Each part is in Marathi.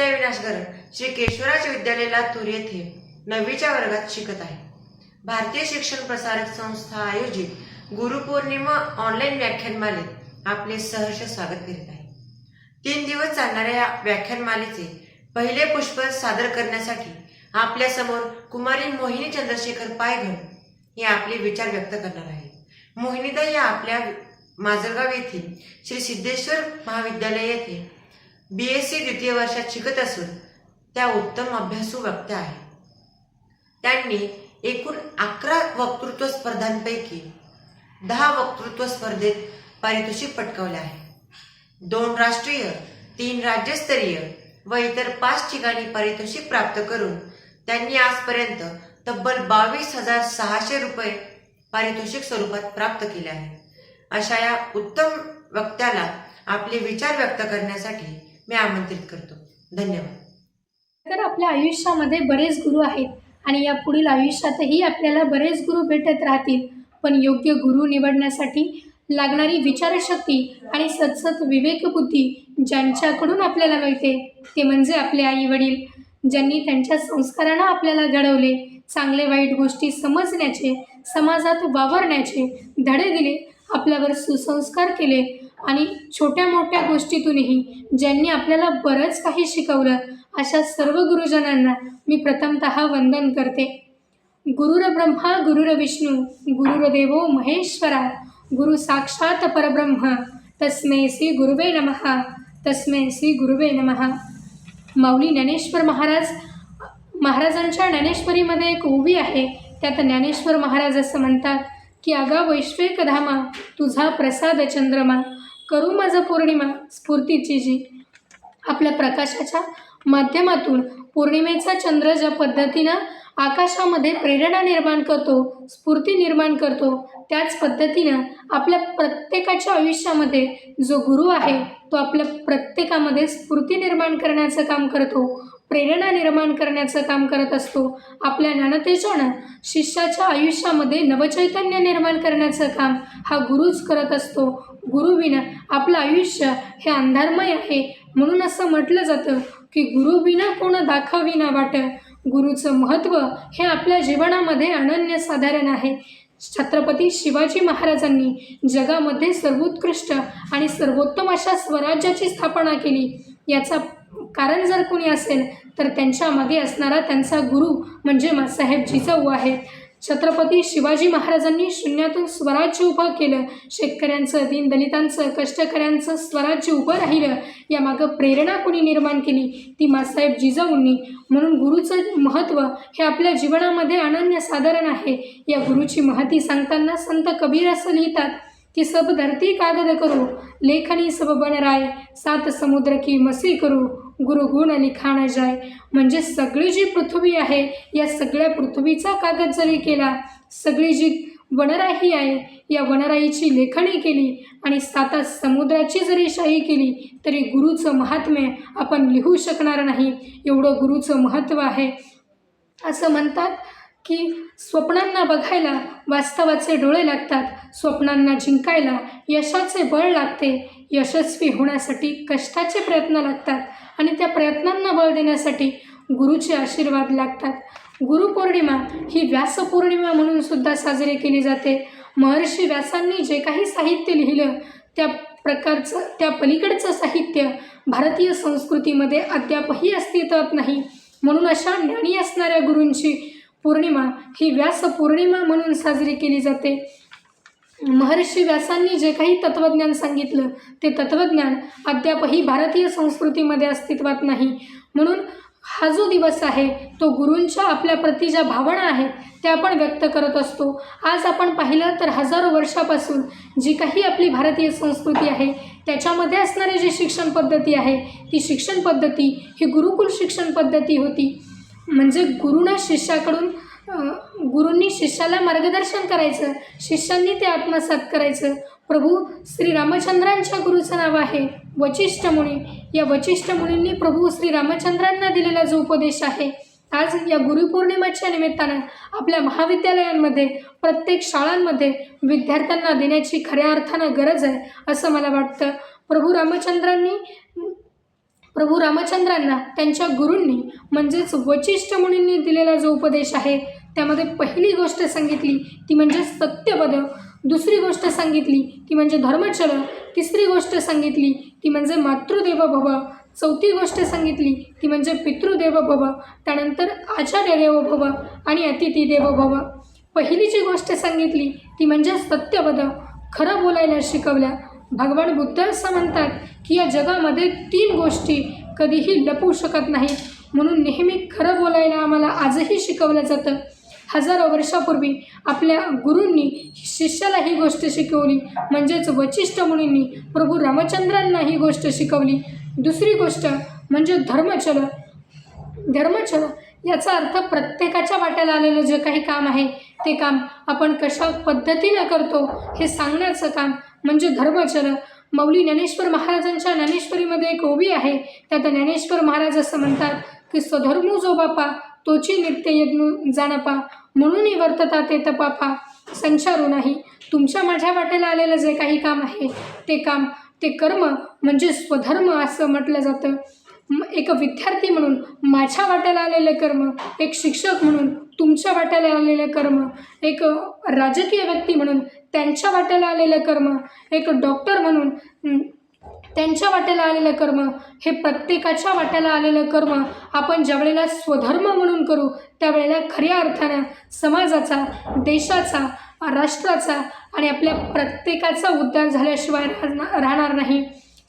सत्यविनाशकर श्री केशवराज विद्यालय लातूर येथे नववीच्या वर्गात शिकत आहे. भारतीय शिक्षण प्रसारक संस्था आयोजित गुरुपौर्णिमा ऑनलाईन व्याख्यानमालेत आपले सहर्ष स्वागत करीत आहे. तीन दिवस चालणाऱ्या या व्याख्यानमालेचे पहिले पुष्प सादर करण्यासाठी आपल्यासमोर कुमारी मोहिनी चंद्रशेखर पायघर हे आपले विचार व्यक्त करणार आहे मोहिनीदा या आपल्या माजलगाव येथील श्री सिद्धेश्वर महाविद्यालय येथे बी एस सी द्वितीय वर्षात शिकत असून त्या उत्तम अभ्यासू वक्त्या आहेत त्यांनी एकूण अकरा वक्तृत्व स्पर्धांपैकी दहा वक्तृत्व स्पर्धेत पारितोषिक पटकावले आहे. दोन राष्ट्रीय तीन राज्यस्तरीय व इतर पाच ठिकाणी पारितोषिक प्राप्त करून त्यांनी आजपर्यंत तब्बल बावीस हजार सहाशे रुपये पारितोषिक स्वरूपात प्राप्त केले आहे. अशा या उत्तम वक्त्याला आपले विचार व्यक्त करण्यासाठी मी आमंत्रित करतो. धन्यवाद. तर आपल्या आयुष्यामध्ये बरेच गुरु आहेत आणि या पुढील आयुष्यातही आपल्याला बरेच गुरु भेटत राहतील. पण योग्य गुरु निवडण्यासाठी लागणारी विचारशक्ती आणि सतसत विवेकबुद्धी ज्यांच्याकडून आपल्याला मिळते ते म्हणजे आपले आई वडील ज्यांनी त्यांच्या संस्कारानं आपल्याला घडवले चांगले वाईट गोष्टी समजण्याचे समाजात वावरण्याचे धडे दिले आपल्यावर सुसंस्कार केले आणि छोट्या मोठ्या गोष्टीतूनही ज्यांनी आपल्याला बरंच काही शिकवलं अशा सर्व गुरुजनांना मी प्रथमतः वंदन करते. गुरुर ब्रह्मा गुरुर विष्णू गुरुरदेवो महेश्वरा गुरु साक्षात परब्रह्म तस्मै श्री गुरुवे नमः तस्मै श्री गुरुवे नमः. माऊली ज्ञानेश्वर महाराज महाराजांच्या ज्ञानेश्वरीमध्ये एक उभी आहे त्यात ज्ञानेश्वर महाराज असं म्हणतात की अगा वैश्विक धामा तुझा प्रसाद चंद्रमा करू माझा पौर्णिमा स्फूर्तीची जी. आपल्या प्रकाशाच्या माध्यमातून पौर्णिमेचा चंद्र ज्या पद्धतीनं आकाशामध्ये प्रेरणा निर्माण करतो स्फूर्ती निर्माण करतो त्याच पद्धतीनं आपल्या प्रत्येकाच्या आयुष्यामध्ये जो गुरु आहे तो आपल्या प्रत्येकामध्ये स्फूर्ती निर्माण करण्याचं काम करतो. प्रेरणा निर्माण करण्याचं काम करत असतो. आपल्या ज्ञानतेजानं शिष्याच्या आयुष्यामध्ये नवचैतन्य निर्माण करण्याचं काम हा गुरुच करत असतो. गुरुविना आपलं आयुष्य हे अंधारमय आहे. म्हणून असं म्हटलं जातं की गुरुविना कोण दाखविना वाट. गुरुचं महत्त्व हे आपल्या जीवनामध्ये अनन्यसाधारण आहे. छत्रपती शिवाजी महाराजांनी जगामध्ये सर्वोत्कृष्ट आणि सर्वोत्तम अशा स्वराज्याची स्थापना केली. याचा कारण जर कोणी असेल तर त्यांच्या मागे असणारा त्यांचा गुरु म्हणजे मासाहेब जिजाऊ आहे. छत्रपती शिवाजी महाराजांनी शून्यातून स्वराज्य उभं केलं. शेतकऱ्यांचं दीनदलितांचं कष्टकऱ्यांचं स्वराज्य उभं राहिलं. यामागं प्रेरणा कोणी निर्माण केली? ती मासाहेब जिजाऊंनी म्हणून गुरुचं महत्त्व हे आपल्या जीवनामध्ये अनन्यसाधारण आहे. या गुरुची महती सांगताना संत कबीर असं लिहितात कि सब धरती कागद करू लेखनी सब बन राय सात समुद्र की मसी करू गुरुगुण लिखाण जाय. म्हणजे सगळी जी पृथ्वी आहे या सगळ्या पृथ्वीचा कागद जरी केला सगळी जी वनराई आहे या वनराईची लेखणी केली आणि साता समुद्राची जरी शाही केली तरी गुरुचं महात्म्य आपण लिहू शकणार नाही. एवढं गुरुचं महत्त्व आहे. असं म्हणतात की स्वप्नांना बघायला वास्तवाचे डोळे लागतात स्वप्नांना जिंकायला यशाचे बळ लागते यशस्वी होण्यासाठी कष्टाचे प्रयत्न लागतात आणि त्या प्रयत्नांना बळ देण्यासाठी गुरुचे आशीर्वाद लागतात. गुरुपौर्णिमा ही व्यासपौर्णिमा म्हणून सुद्धा साजरी केली जाते. महर्षी व्यासांनी जे काही साहित्य लिहिलं त्या प्रकारचं त्या पलीकडचं साहित्य भारतीय संस्कृतीमध्ये अद्यापही अस्तित्वात नाही. म्हणून अशा ज्ञानी असणाऱ्या गुरूंची पौर्णिमा ही व्यास पौर्णिमा म्हणून साजरी केली जाते. महर्षी व्यासांनी जे काही तत्त्वज्ञान सांगितलं ते तत्त्वज्ञान अद्यापही भारतीय संस्कृतीमध्ये अस्तित्वात नाही. म्हणून हा जो दिवस आहे तो गुरूंच्या आपल्या प्रती ज्या भावना आहेत त्या आपण व्यक्त करत असतो. आज आपण पाहिलं तर हजारो वर्षापासून जी काही आपली भारतीय संस्कृती आहे त्याच्यामध्ये असणारी जी शिक्षण पद्धती आहे ती शिक्षण पद्धती ही गुरुकुल शिक्षण पद्धती होती. म्हणजे गुरुनं शिष्याकडून गुरूंनी शिष्याला मार्गदर्शन करायचं शिष्यांनी ते आत्मसात करायचं. प्रभू श्री रामचंद्रांच्या गुरुचं नाव आहे वचिष्ठ मुनी. या वचिष्ठ मुनींनी प्रभू श्री रामचंद्रांना दिलेला जो उपदेश आहे आज या गुरुपौर्णिमेच्या निमित्तानं आपल्या महाविद्यालयांमध्ये प्रत्येक शाळांमध्ये विद्यार्थ्यांना देण्याची खऱ्या अर्थानं गरज आहे असं मला वाटतं. प्रभू रामचंद्रांनी प्रभू रामचंद्रांना त्यांच्या गुरूंनी म्हणजेच वचिष्ठ मुनींनी दिलेला जो उपदेश आहे त्यामध्ये पहिली गोष्ट सांगितली ती म्हणजे सत्यपद. दुसरी गोष्ट सांगितली ती म्हणजे धर्मचर तिसरी गोष्ट सांगितली ती म्हणजे मातृदेव भव. चौथी गोष्ट सांगितली ती म्हणजे पितृदेव भव. त्यानंतर आचार्य देव भव आणि अतिथी देव भव. पहिली जी गोष्ट सांगितली ती म्हणजे सत्यपद. खरं बोलायला शिकवल्या. भगवान बुद्ध असं म्हणतात की या जगामध्ये तीन गोष्टी कधीही लपवू शकत नाही म्हणून नेहमी खरं बोलायला आम्हाला आजही शिकवलं जातं. हजारो वर्षापूर्वी आपल्या गुरूंनी शिष्याला ही गोष्ट शिकवली. म्हणजेच वचिष्ठ मुनींनी प्रभू रामचंद्रांना ही गोष्ट शिकवली. दुसरी गोष्ट म्हणजे धर्मचल. धर्मचल याचा अर्थ प्रत्येकाच्या वाट्याला आलेलं जे काही काम आहे ते काम आपण कशा पद्धतीनं करतो हे सांगण्याचं काम म्हणजे धर्मचर मौली ज्ञानेश्वर महाराजांच्या ज्ञानेश्वरीमध्ये एक ओबी आहे. त्यात ज्ञानेश्वर महाराज असं म्हणतात की स्वधर्मू जो बापा तोची नित्य यज्ञ जाणपा. म्हणूनही वर्तता ते तपापा. संचारू नाही. तुमच्या माझ्या वाट्याला आलेलं जे काही काम आहे ते काम ते कर्म म्हणजे स्वधर्म असं म्हटलं जातं. एक विद्यार्थी म्हणून माझ्या वाट्याला आलेलं कर्म एक शिक्षक म्हणून तुमच्या वाट्याला आलेलं कर्म एक राजकीय व्यक्ती म्हणून त्यांच्या वाट्याला आलेलं कर्म एक डॉक्टर म्हणून त्यांच्या वाट्याला आलेलं कर्म हे प्रत्येकाच्या वाट्याला आलेलं कर्म आपण ज्यावेळेला स्वधर्म म्हणून करू त्यावेळेला खऱ्या अर्थानं समाजाचा देशाचा राष्ट्राचा आणि आपल्या प्रत्येकाचा उद्धार झाल्याशिवाय राहणार राहणार नाही.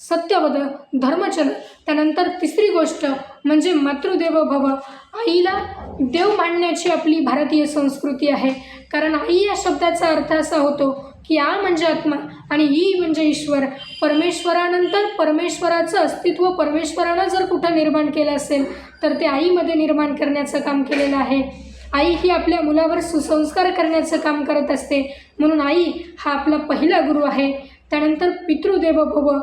सत्यवद धर्मचल त्यानंतर तिसरी गोष्ट म्हणजे मातृदेव भव. आईला देव मानण्याची आपली भारतीय संस्कृती आहे. कारण आई या शब्दाचा अर्थ असा होतो की आ म्हणजे आत्मा आणि ई म्हणजे ईश्वर. परमेश्वरानंतर परमेश्वराचं अस्तित्व परमेश्वरानं जर कुठं निर्माण केलं असेल तर ते आईमध्ये निर्माण करण्याचं काम केलेलं आहे. आई ही आपल्या मुलावर सुसंस्कार करण्याचं काम करत असते. म्हणून आई हा आपला पहिला गुरु आहे. त्यानंतर पितृदेव भव.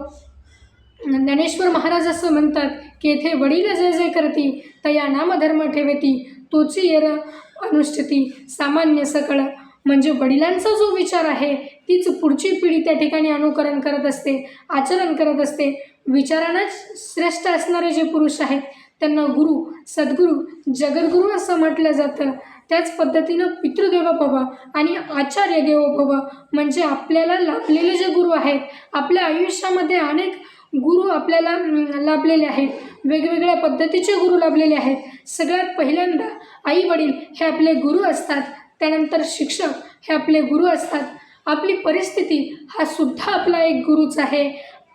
ज्ञानेश्वर महाराज असं म्हणतात की येथे वडील जय जय करती तया नामधर्म ठेवती तोची येर अनुष्ठती सामान्य सकळ. म्हणजे वडिलांचा जो विचार आहे तीच पुढची पिढी त्या ठिकाणी अनुकरण करत असते आचरण करत असते. विचारानंच श्रेष्ठ असणारे जे पुरुष आहेत त्यांना गुरु सद्गुरू जगद्गुरू असं म्हटलं जातं. त्याच पद्धतीनं पितृदेव भव आणि आचार्य देव भव म्हणजे आपल्याला लाभलेले जे गुरु आहेत आपल्या आयुष्यामध्ये अनेक गुरु आपल्याला लाभलेले आहेत. वेगवेगळ्या पद्धतीचे गुरु लाभलेले आहेत. सगळ्यात पहिल्यांदा आई वडील हे आपले गुरु असतात. त्यानंतर शिक्षक हे आपले गुरु असतात. आपली परिस्थिती हा सुद्धा आपला एक गुरुच आहे.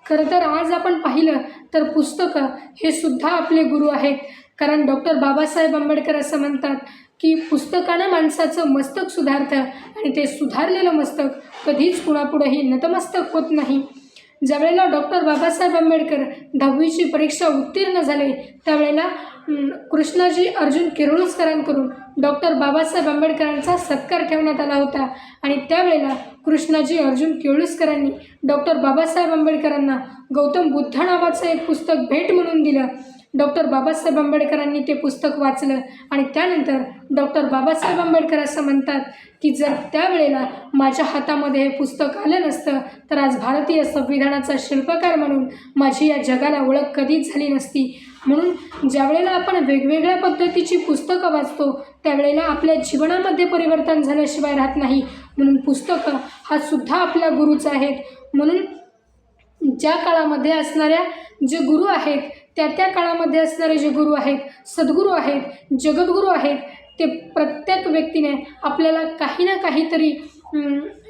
खरं तर आज आपण पाहिलं तर पुस्तकं हे सुद्धा आपले गुरु आहेत. कारण डॉक्टर बाबासाहेब आंबेडकर असं म्हणतात की पुस्तकानं माणसाचं मस्तक सुधारतं आणि ते सुधारलेलं मस्तक कधीच कुणापुढंही नतमस्तक होत नाही. ज्यावेळेला डॉक्टर बाबासाहेब आंबेडकर दहावीची परीक्षा उत्तीर्ण झाले त्यावेळेला कृष्णाजी अर्जुन किर्लोस्करांकडून डॉक्टर बाबासाहेब आंबेडकरांचा सत्कार ठेवण्यात आला होता. आणि त्यावेळेला कृष्णाजी अर्जुन केळुसकरांनी डॉक्टर बाबासाहेब आंबेडकरांना गौतम बुद्ध नावाचं एक पुस्तक भेट म्हणून दिलं. डॉक्टर बाबासाहेब आंबेडकरांनी ते पुस्तक वाचलं आणि त्यानंतर डॉक्टर बाबासाहेब आंबेडकर असं म्हणतात की जर त्यावेळेला माझ्या हातामध्ये हे पुस्तक आलं नसतं तर आज भारतीय संविधानाचा शिल्पकार म्हणून माझी या जगाला ओळख कधीच झाली नसती. म्हणून ज्यावेळेला आपण वेगवेगळ्या पद्धतीची पुस्तकं वाचतो त्यावेळेला आपल्या जीवनामध्ये परिवर्तन झाल्याशिवाय राहत नाही. म्हणून पुस्तकं हा सुद्धा आपल्या गुरुच आहेत. म्हणून ज्या काळामध्ये असणाऱ्या जे गुरु आहेत त्या त्या काळामध्ये असणारे जे गुरु आहेत सद्गुरू आहेत जगद्गुरू आहेत ते प्रत्येक व्यक्तीने आपल्याला काही ना काहीतरी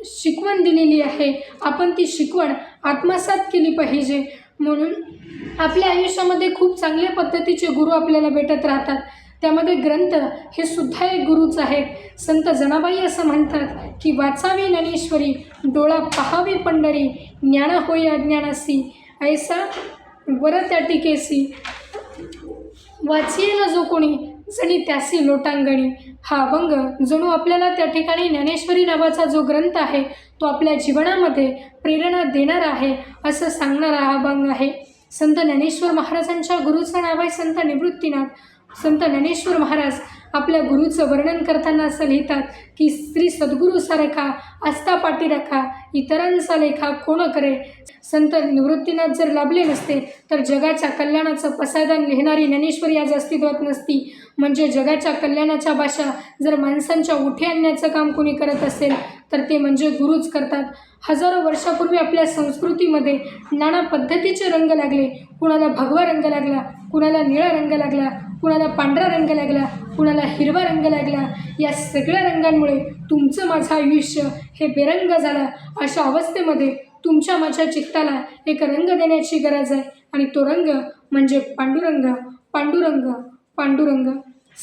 शिकवण दिलेली आहे. आपण ती शिकवण आत्मसात केली पाहिजे. म्हणून आपल्या आयुष्यामध्ये खूप चांगल्या पद्धतीचे गुरु आपल्याला भेटत राहतात. त्यामध्ये ग्रंथ हे सुद्धा एक गुरुच आहेत. संत जनाबाई असं म्हणतात की वाचावी ज्ञानेश्वरी डोळा पहावी पंढरी ज्ञान होई अज्ञानासी. ऐसा वर त्या टिकेसी. वाचियेला जो कोणी? जणी त्यासी लोटांगणी. हा अभंग जणू आपल्याला त्या ठिकाणी ज्ञानेश्वरी नावाचा जो ग्रंथ आहे तो आपल्या जीवनामध्ये प्रेरणा देणारा आहे असं सांगणारा हा अभंग आहे. संत ज्ञानेश्वर महाराजांच्या गुरुचं नाव आहे संत निवृत्तीनाथ. संत ज्ञानेश्वर महाराज आपल्या गुरुचं वर्णन करताना असं लिहितात की श्री सद्गुरुसारखा आस्था पाठी राखा इतरांचा लेखा कोण करे? संत निवृत्तीनाथ जर लाभले नसते तर जगाच्या कल्याणाचं पसायदान लिहिणारी ज्ञानेश्वरी आज अस्तित्वात नसती. म्हणजे जगाच्या कल्याणाच्या भाषा जर माणसांच्या उठे आणण्याचं काम कोणी करत असेल तर ते म्हणजे गुरुच करतात. हजारो वर्षापूर्वी आपल्या संस्कृतीमध्ये नाना पद्धतीचे रंग लागले. कुणाला भगवा रंग लागला कुणाला निळा रंग लागला कुणाला पांढरा रंग लागला कुणाला हिरवा रंग लागला या सगळ्या रंगांमुळे तुमचं माझं आयुष्य हे बेरंग झालं. अशा अवस्थेमध्ये तुमच्या माझ्या चित्ताला एक रंग देण्याची गरज आहे. आणि तो रंग म्हणजे पांडुरंग पांडुरंग पांडुरंग.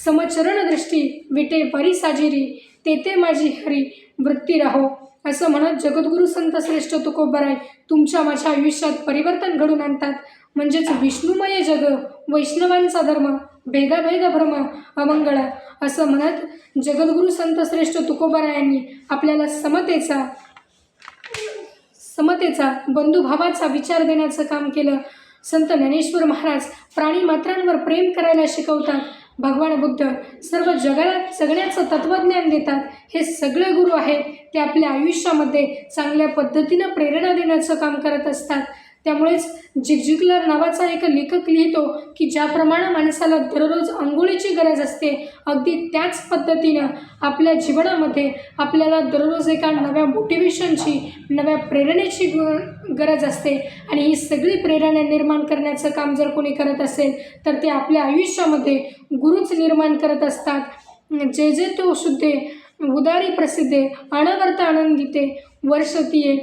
समचरण दृष्टी विटे परी साजिरी तेथे माझी हरी वृत्ती राहो. असं म्हणत जगद्गुरू संत श्रेष्ठ तुकोबराय तुमच्या माझ्या आयुष्यात परिवर्तन घडून आणतात. म्हणजेच विष्णुमय जग वैष्णवांचा धर्म भेदभेद भ्रम अमंगळ. असं म्हणत जगद्गुरू संत श्रेष्ठ तुकोबारायांनी आपल्याला समतेचा समतेचा बंधुभावाचा विचार देण्याचं काम केलं. संत ज्ञानेश्वर महाराज प्राणी मात्रांवर प्रेम करायला शिकवतात. भगवान बुद्ध सर्व जगाला जगण्याचं तत्त्वज्ञान देतात. हे सगळे गुरु आहेत ते आपल्या आयुष्यामध्ये चांगल्या पद्धतीनं प्रेरणा देण्याचं काम करत असतात. त्यामुळेच जिगजिगलर नावाचा एक लेखक लिहितो की ज्याप्रमाणे माणसाला दररोज आंघोळीची गरज असते अगदी त्याच पद्धतीनं आपल्या जीवनामध्ये आपल्याला दररोज एका नव्या मोटिवेशनची नव्या प्रेरणेची गरज असते. आणि ही सगळी प्रेरणा निर्माण करण्याचं काम जर कोणी करत असेल तर ते आपल्या आयुष्यामध्ये गुरुच निर्माण करत असतात. जे जे तो शुद्धे उदारी प्रसिद्धे अनवर्त आनंदिते वर्षतीये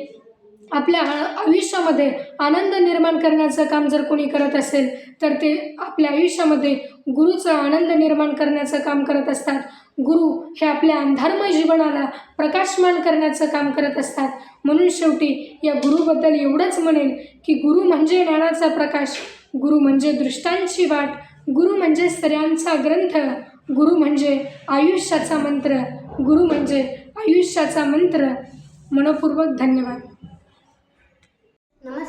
आपल्या आयुष्यामध्ये आनंद निर्माण करण्याचं काम जर कोणी करत असेल तर ते आपल्या आयुष्यामध्ये गुरुचं आनंद निर्माण करण्याचं काम करत असतात. गुरु हे आपल्या अंधारमय जीवनाला प्रकाशमान करण्याचं काम करत असतात. म्हणून शेवटी या गुरुबद्दल एवढंच म्हणेल की गुरु म्हणजे ज्ञानाचा प्रकाश गुरु म्हणजे दृष्टांची वाट गुरु म्हणजे स्त्रियांचा ग्रंथ गुरु म्हणजे आयुष्याचा मंत्र गुरु म्हणजे आयुष्याचा मंत्र. मनपूर्वक धन्यवाद.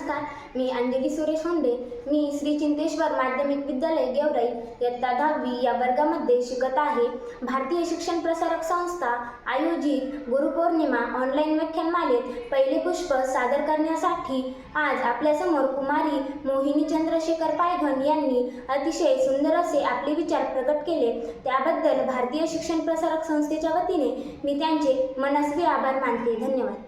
नमस्कार. मी अंजली सुरेश होंडे मी श्री चिंतेश्वर माध्यमिक विद्यालय गेवराई. इयत्ता दहावी या वर्गामध्ये शिकत आहे. भारतीय शिक्षण प्रसारक संस्था आयोजित गुरुपौर्णिमा ऑनलाईन व्याख्यानमालेत पहिले पुष्प सादर करण्यासाठी आज आपल्यासमोर कुमारी मोहिनी चंद्रशेखर पायघन यांनी अतिशय सुंदर असे आपले विचार प्रकट केले. त्याबद्दल भारतीय शिक्षण प्रसारक संस्थेच्या वतीने मी त्यांचे मनस्वी आभार मानते. धन्यवाद.